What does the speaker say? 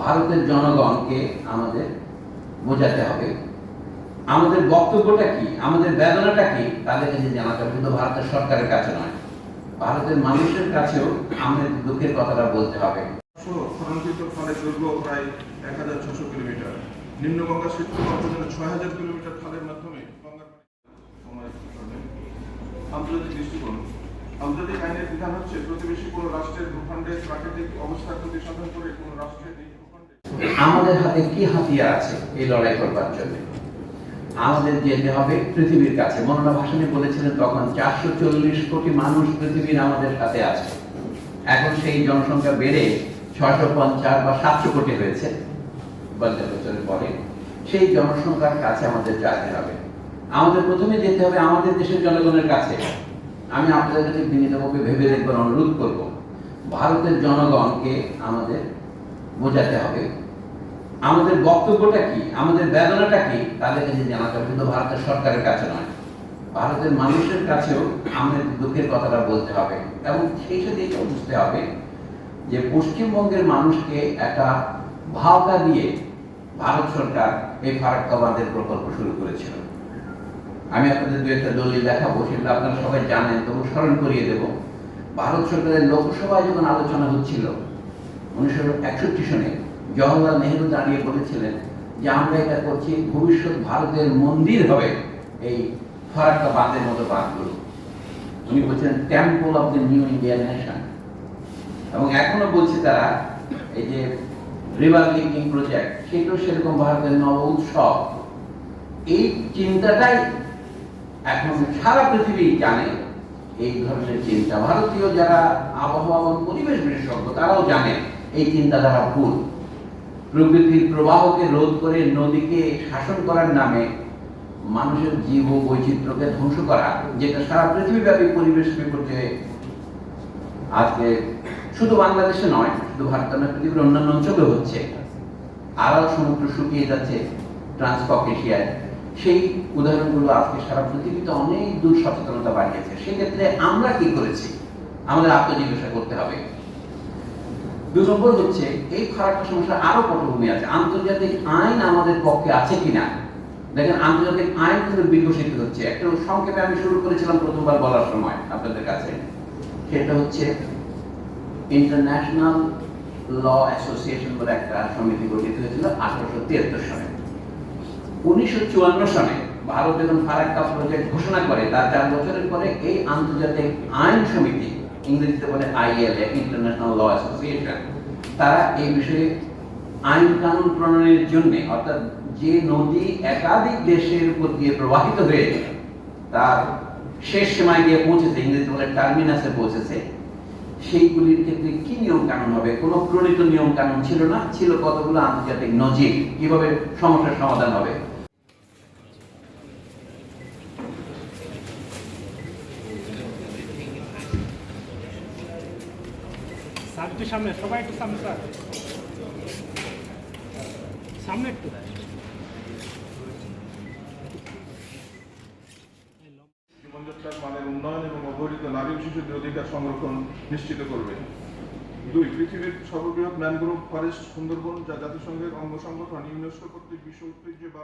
ভারতের জনগণকে আমাদের বোঝাতে হবে। আমাদের বক্তব্যটা কি? আমাদের বেদনাটা কি? তাদের কাছে জানাতে হবে। কিন্তু ভারতের সরকারের কাছে নয়, ভারতের মানুষের কাছেও আমাদের দুঃখের কথাটা বলতে হবে। আন্তর্জাতিক দৃষ্টিকোণ আন্তর্জাতিক আইনের বিধান হচ্ছে, প্রতিবেশী কোনো রাষ্ট্রের ভূখণ্ডের প্রাকৃতিক অবস্থার প্রতি সন্ধান করে কোনো রাষ্ট্রের আমাদের হাতে কি হাতিয়ার আছে এই লড়াই করবার জন্য? আমাদের যেতে হবে পৃথিবীর কাছে। মনোনা ভাষণে বলেছিলেন, তখন চারশো চল্লিশ কোটি মানুষ পৃথিবীর আমাদের সাথে আছে। এখন সেই জনসংখ্যা বেড়ে ছয়শো পঞ্চাশ বা সাতশো কোটি হয়েছে। বছরের পরে সেই জনসংখ্যার কাছে আমাদের যেতে হবে। আমাদের প্রথমে যেতে হবে আমাদের দেশের জনগণের কাছে। আমি আপনাদের কাছে বিনীতভাবে ভেবে দেখবার অনুরোধ করব, ভারতের জনগণকে আমাদের বোঝাতে হবে। আমাদের বক্তব্যটা কি? আমাদের বেদনাটা কি? তাদের কাছে জানাতে হবে কিন্তু ভারতের সরকারের কাছে নয়, ভারতের মানুষের কাছেও আমাদের দুঃখের কথাটা বলতে হবে। এবং সেই সাথে বুঝতে হবে যে পশ্চিমবঙ্গের মানুষকে একটা ভাওতা দিয়ে ভারত সরকার এই ফারাক্কা বাঁধের প্রকল্প শুরু করেছিল। আমি আপনাদের দু একটা দলিল দেখাবো, সেগুলো আপনারা সবাই জানেন, তবু স্মরণ করিয়ে দেব। ভারত সরকারের লোকসভায় যখন আলোচনা হচ্ছিল, উনিশশো একষট্টি সনে জওয়াহরলাল নেহরু দাঁড়িয়ে বলেছিলেন যে আমরা এটা করছি, ভবিষ্যৎ ভারতের মন্দির হবে এই ফারাক্কা বাঁধের মতো বাঁধগুলো উনি বলছেন temple of the new Indian nation এবং এখনও বলছে তারা, এই যে রিভার লিঙ্কিং প্রজেক্ট সেটাও সেরকম ভারতের নব উৎসব। এই চিন্তাটাই এখন সারা পৃথিবী জানে, এই ধরনের চিন্তা। ভারতীয় যারা আবহাওয়া এবং পরিবেশ বিশেষজ্ঞ, তারাও জানে এই চিন্তাধারা ভুল। প্রকৃতির প্রবাহকে রোধ করে নদীকে শাসন করার নামে মানুষের জীব বৈচিত্র্যকে ধ্বংস করা, যেটা সারা পৃথিবীব্যাপী পরিবেশ বিপর্যয়ে আজকে শুধু বাংলাদেশে নয়, শুধু ভারত নয়, পৃথিবীর অন্যান্য অঞ্চলে হচ্ছে। আরও সমুদ্র শুকিয়ে যাচ্ছে ট্রান্সককেশিয়ায় সেই উদাহরণগুলো আজকে সারা পৃথিবীতে অনেক দূর সচেতনতা বাড়িয়েছে। সেক্ষেত্রে আমরা কি করেছি? আমাদের আত্মজিজ্ঞাসা করতে হবে। দু নম্বর হচ্ছে, এই ফারাক্কা সমস্যার আরও পটভূমি আছে। আন্তর্জাতিক আইন আমাদের পক্ষে আছে কিনা? দেখেন, আন্তর্জাতিক আইন কিন্তু বিকশিত হচ্ছে। একটা সংক্ষেপে আমি শুরু করেছিলাম প্রথমবার বলার সময় আপনাদের কাছে। সেটা হচ্ছে ইন্টারন্যাশনাল ল অ্যাসোসিয়েশন বলে একটা সমিতি গঠিত হয়েছিল আঠারোশো তিয়াত্তর সালে। উনিশশো চুয়ান্ন সালে ভারত যখন ফারাক্কা প্রজেক্ট ঘোষণা করে, তার চার বছরের পরে এই আন্তর্জাতিক আইন সমিতি ইংরেজিতে বলে আইএলএ ইন্টারন্যাশনাল ল অ্যাসোসিয়েশন তারা এই বিষয়ে আইন কানুন প্রণয়নের জন্য, অর্থাৎ যে নদী একাধিক দেশের উপর দিয়ে প্রবাহিত হয়ে তার শেষ সীমায় গিয়ে পৌঁছেছে ইংরেজি বলে টার্মিনাসে পৌঁছেছে, সেইগুলির ক্ষেত্রে কি নিয়ম কানুন হবে? কোনো প্রণীত নিয়ম কানুন ছিল না? ছিল কতগুলো আন্তর্জাতিক নজির? কীভাবে সমস্যার সমাধান হবে? একটু সামনে, সবাই একটু সামনে স্যার। সামনে একটু। উন্নয়ন এবং অধিকার নিশ্চিত করবে। দুই, পৃথিবীর সর্ববৃহৎ ম্যানগ্রোভ ফরেস্ট সুন্দরবন যা জাতিসংঘের অঙ্গ সংগঠন ইউনেস্কো কর্তৃক বিশ্ব ঐতিহ্য বা